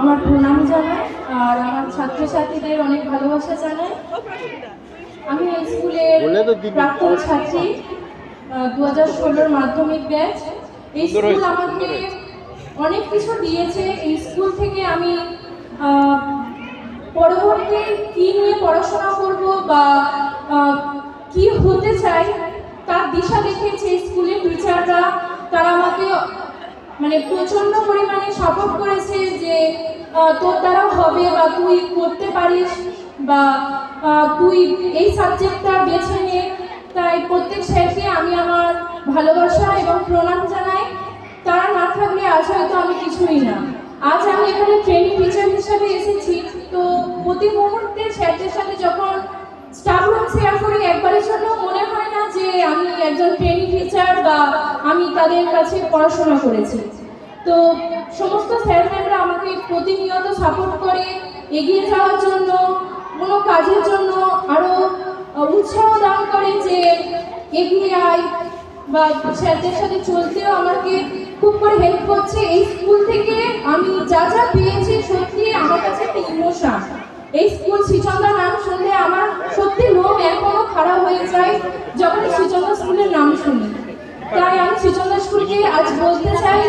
আমার প্রণাম জানাই আর আমার ছাত্রছাত্রীদের অনেক ভালোবাসা জানাই আমি এই স্কুলের। প্রাক্তন ছাত্রী দু হাজার ষোলোর মাধ্যমিক ব্যাচ। এই স্কুল আমাকে অনেক কিছু দিয়েছে। এই স্কুল থেকে আমি পরবর্তী কি নিয়ে পড়াশোনা করব বা কি হতে চাই তার দিশা দেখিয়েছে স্কুলের টিচাররা। তারা আমাকে মানে প্রচণ্ড পরিমাণে সাপোর্ট করেছে যে তোর দ্বারা হবে বা তুই করতে পারিস বা তুই এই সাবজেক্টটা বেছে নে। তাই প্রত্যেক স্যারকে আমি আমার ভালোবাসা এবং প্রণাম জানাই। তারা না থাকলে আজ হয়তো আমি কিছুই না। আজ আমি এখানে ট্রেনিং টিচার হিসাবে এসেছি। তো প্রতি মুহূর্তে স্যারদের সাথে যখন স্টাফ রুম শেয়ার করি, একবারের জন্য মনে যে আমি একজন ট্রেনিং টিচার বা আমি তাদের কাছে পড়াশোনা করেছি। তো সমস্ত স্যার ম্যামরা আমাকে প্রতিনিয়ত সাপোর্ট করে এগিয়ে যাওয়ার জন্য, কোনো কাজের জন্য আরও উৎসাহ দান করে যে এগিয়ে আয় বা স্যারদের সাথে চলতেও আমাকে খুব করে হেল্প করছে। এই স্কুল থেকে আমি যা যা পেয়েছি সত্যি আমার কাছে একটা ইমোশন এই স্কুল শ্রীচন্দ্র নাম শুনলে আমার সত্যি লোম এখনও খারাপ হয়ে যায় যখন শ্রীচন্দ্র স্কুলের নাম শুনি। তাই আমি শ্রীচন্দ্র স্কুলকে আজ বলতে চাই